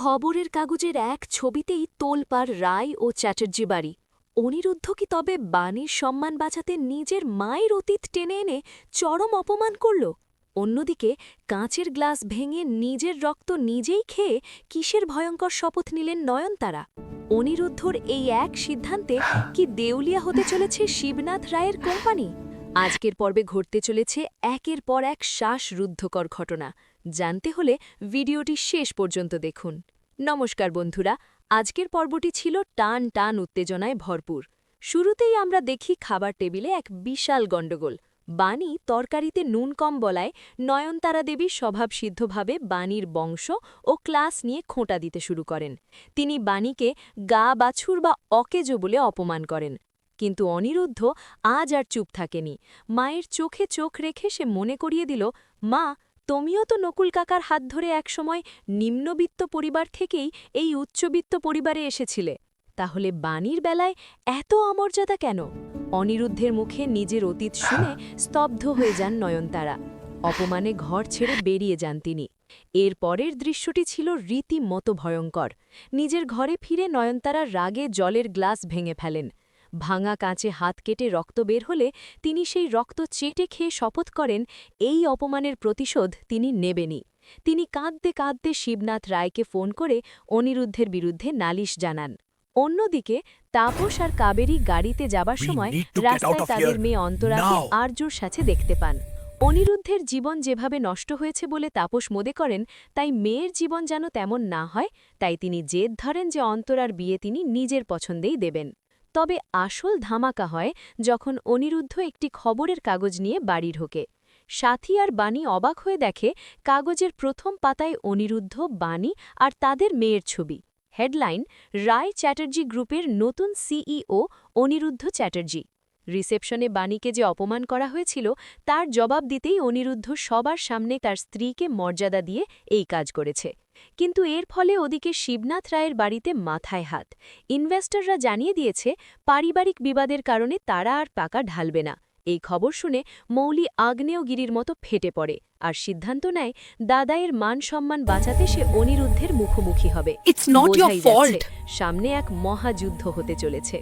খবরের কাগজের এক ছবিতেই তোলপাড় রায় ও চ্যাটার্জি বাড়ি। অনিরুদ্ধ কি তবে বাণীর সম্মান বাঁচাতে নিজের মায়ের অতীত টেনে এনে চরম অপমান করল? অন্যদিকে কাঁচের গ্লাস ভেঙে নিজের রক্ত নিজেই খেয়ে কিসের ভয়ঙ্কর শপথ নিলেন নয়নতারা? অনিরুদ্ধর এই এক সিদ্ধান্তে কি দেউলিয়া হতে চলেছে শিবনাথ রায়ের কোম্পানি? আজকের পর্বে ঘটতে চলেছে একের পর এক শ্বাসরুদ্ধকর ঘটনা। জানতে হলে ভিডিওটি শেষ পর্যন্ত দেখুন। নমস্কার বন্ধুরা, আজকের পর্বটি ছিল টান টান উত্তেজনায় ভরপুর। শুরুতেই আমরা দেখি খাবার টেবিলে এক বিশাল গণ্ডগোল। বাণী তরকারিতে নুন কম বলায় নয়নতারা দেবী স্বভাবসিদ্ধভাবে বাণীর বংশ ও ক্লাস নিয়ে খোঁটা দিতে শুরু করেন। তিনি বাণীকে গা বাছুর বা অকেজো বলে অপমান করেন। কিন্তু অনিরুদ্ধ আজ আর চুপ থাকেনি। মায়ের চোখে চোখ রেখে সে মনে করিয়ে দিল, মা তুমিও তো নকুল কাকার হাত ধরে একসময় নিম্নবিত্ত পরিবার থেকেই এই উচ্চবিত্ত পরিবারে এসেছিলে। তাহলে বাণীর বেলায় এত অমর্যাদা কেন? অনিরুদ্ধের মুখে নিজের অতীত শুনে স্তব্ধ হয়ে যান নয়নতারা। অপমানে ঘর ছেড়ে বেরিয়ে যান তিনি। এর পরের দৃশ্যটি ছিল রীতিমতো ভয়ঙ্কর। নিজের ঘরে ফিরে নয়নতারা রাগে জলের গ্লাস ভেঙে ফেলেন। ভাঙা কাঁচে হাত কেটে রক্ত বের হলে তিনি সেই রক্ত চেটে খেয়ে শপথ করেন এই অপমানের প্রতিশোধ তিনি নেবেনই। তিনি কাঁদতে কাঁদতে শিবনাথ রায়কে ফোন করে অনিরুদ্ধের বিরুদ্ধে নালিশ জানান। অন্যদিকে তাপস আর কাবেরী গাড়িতে যাবার সময় রাস্তায় তাদের মেয়ে অন্তরাকে. আর্যর সাথে দেখতে পান। অনিরুদ্ধের জীবন যেভাবে নষ্ট হয়েছে বলে তাপস মনে করেন তাই মেয়ের জীবন যেন তেমন না হয় তাই তিনি জেদ ধরেন যে অন্তরার বিয়ে তিনি নিজের পছন্দেই দেবেন। তবে আসল ধামাকা হয় যখন অনিরুদ্ধ একটি খবরের কাগজ নিয়ে বাড়ি ঢোকে। সাথী আর বাণী অবাক হয়ে দেখে কাগজের প্রথম পাতায় অনিরুদ্ধ, বাণী আর তাদের মেয়ের ছবি। হেডলাইন, রায় চ্যাটার্জি গ্রুপের নতুন সিইও অনিরুদ্ধ চ্যাটার্জি। রিসেপশনে বাণীকে যে অপমান করা হয়েছিল তার জবাব দিতেই অনিরুদ্ধ সবার সামনে তার স্ত্রীকে মর্যাদা দিয়ে এই কাজ করেছে। কিন্তু এর ফলে ওদিকে শিবনাথ রায়ের বাড়িতে মাথায় হাত। ইনভেস্টররা জানিয়ে দিয়েছে পারিবারিক বিবাদের কারণে তারা আর টাকা ঢালবে না। এই খবর শুনে মৌলি আগ্নেয়গিরির মতো ফেটে পড়ে আর সিদ্ধান্ত নেয় দাদায়ের মান সম্মান বাঁচাতে সে অনিরুদ্ধের মুখোমুখি হবে। সামনে এক মহাযুদ্ধ হতে চলেছে।